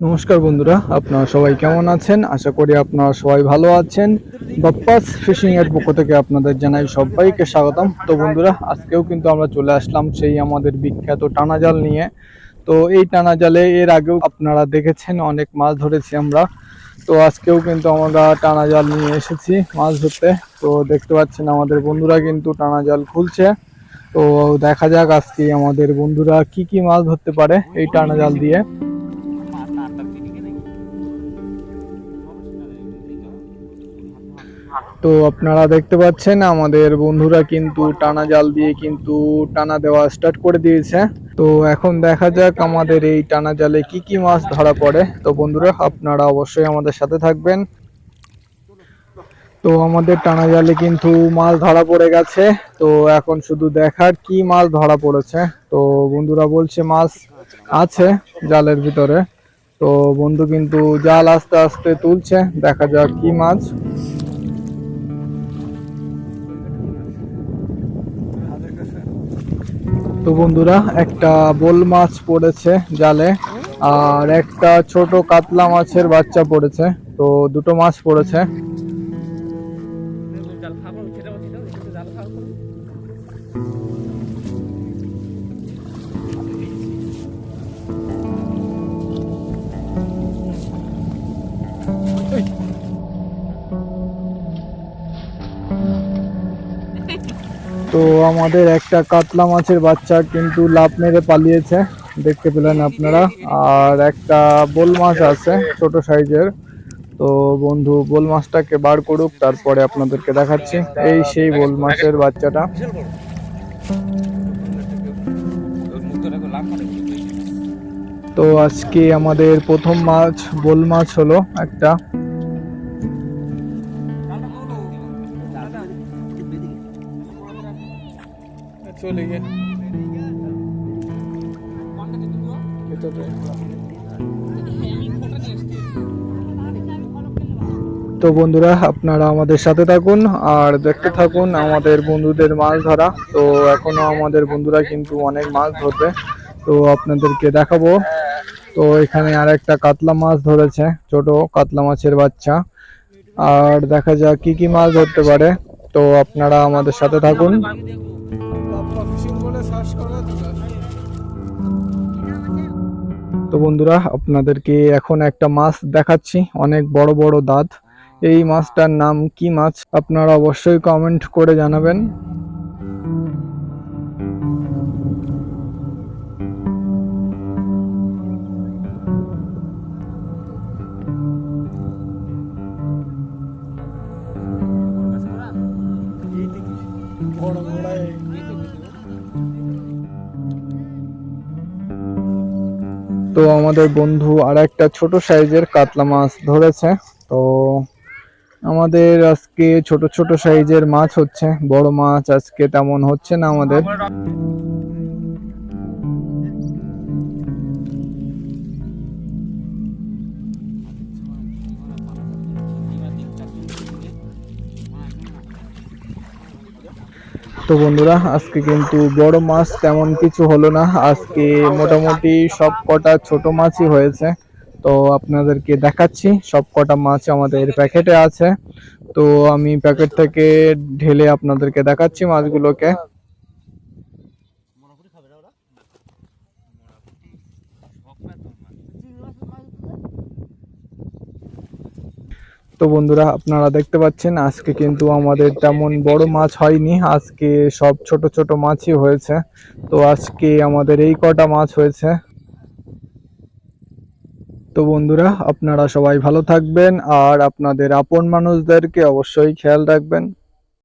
নমস্কার বন্ধুরা, আপনারা সবাই কেমন আছেন? আশা করি আপনারা সবাই ভালো আছেন। বাপ্পাস ফিশিং এর পক্ষ থেকে আপনাদের জানাই সবাইকে স্বাগতম। তো বন্ধুরা, আজকেও কিন্তু আমরা চলে আসলাম সেই আমাদের বিখ্যাত টানা জাল নিয়ে। তো এই টানা জালে এর আগেও আপনারা দেখেছেন, অনেক মাছ ধরেছি আমরা। তো আজকেও কিন্তু আমরা টানা জাল নিয়ে এসেছি মাছ ধরতে। তো দেখতে পাচ্ছেন আমাদের বন্ধুরা কিন্তু টানা জাল খুলছে। তো দেখা যাক আজকে আমাদের বন্ধুরা কি কি মাছ ধরতে পারে এই টানা জাল দিয়ে। তো আপনারা দেখতে পাচ্ছেন, আমাদের বন্ধুরা কিন্তু টানা জাল দিয়ে কিন্তু টানা দেওয়া স্টার্ট করে দিয়েছে। তো এখন দেখা যাক আমাদের এই টানা জালে কি কি মাছ ধরা পড়ে। তো বন্ধুরা, আপনারা অবশ্যই আমাদের সাথে থাকবেন। তো আমাদের টানা জালে কিন্তু মাছ ধরা পড়ে গেছে। তো এখন শুধু দেখার কি মাছ ধরা পড়েছে। তো বন্ধুরা বলছে মাছ আছে জালের ভিতরে। তো বন্ধু কিন্তু জাল আস্তে আস্তে তুলছে। দেখা যাক কি মাছ তো বন্ধুরা, একটা বোল মাছ পড়েছে জালে, আর একটা ছোট কাতলা মাছের বাচ্চা পড়েছে। তো দুটো মাছ পড়েছে। তো আমাদের একটা কাতলা মাছের বাচ্চা কিন্তু লাভ মেরে পালিয়েছে, দেখতে পেলেন আপনারা। আর একটা বোল মাছ আছে, ছোট সাইজের। তো বন্ধু, বোল মাছটাকে বার করুক, তারপরে আপনাদেরকে দেখাচ্ছি। এই সেই বোল মাছের বাচ্চাটা। তো আজকে আমাদের প্রথম মাছ, বোল মাছ হলো একটা। চলে তো বন্ধুরা, আপনারা আমাদের সাথে থাকুন আর দেখতে থাকুন আমাদের বন্ধুদের মাছ ধরা। তো এখনও আমাদের বন্ধুরা কিন্তু অনেক মাছ ধরবে। তো আপনাদেরকে দেখাবো। তো এখানে আর একটা কাতলা মাছ ধরেছে, ছোট কাতলা মাছের বাচ্চা। আর দেখা যাক কি কি মাছ ধরতে পারে। তো আপনারা আমাদের সাথে থাকুন। তো বন্ধুরা, আপনাদেরকে এখন একটা মাছ দেখাচ্ছি, অনেক বড় বড় দাঁত। এই মাছটার নাম কি মাছ? আপনারা অবশ্যই কমেন্ট করে জানাবেন। তো আমাদের বন্ধু আর একটা ছোট সাইজের কাতলা মাছ ধরেছে। তো আমাদের আজকে ছোট ছোট সাইজের মাছ হচ্ছে, বড় মাছ আজকে তেমন হচ্ছে না আমাদের। তো বন্ধুরা, আজকে কিন্তু বড় মাছ তেমন কিছু হলো না। আজকে মোটামুটি সব কটা ছোট মাছই হয়েছে। তো আপনাদেরকে দেখাচ্ছি, সব কটা মাছ আমাদের প্যাকেটে আছে। তো আমি প্যাকেট থেকে ঢেলে আপনাদেরকে দেখাচ্ছি মাছগুলোকে। তো বন্ধুরা, আপনারা দেখতে পাচ্ছেন, আজকে কিন্তু আমাদের তেমন বড় মাছ হয়নি। আজকে সব ছোট ছোট মাছই হয়েছে। তো আজকে আমাদের এই কটা মাছ হয়েছে। তো বন্ধুরা, আপনারা সবাই ভালো থাকবেন, আর আপনাদের আপন মানুষদেরকে অবশ্যই খেয়াল রাখবেন।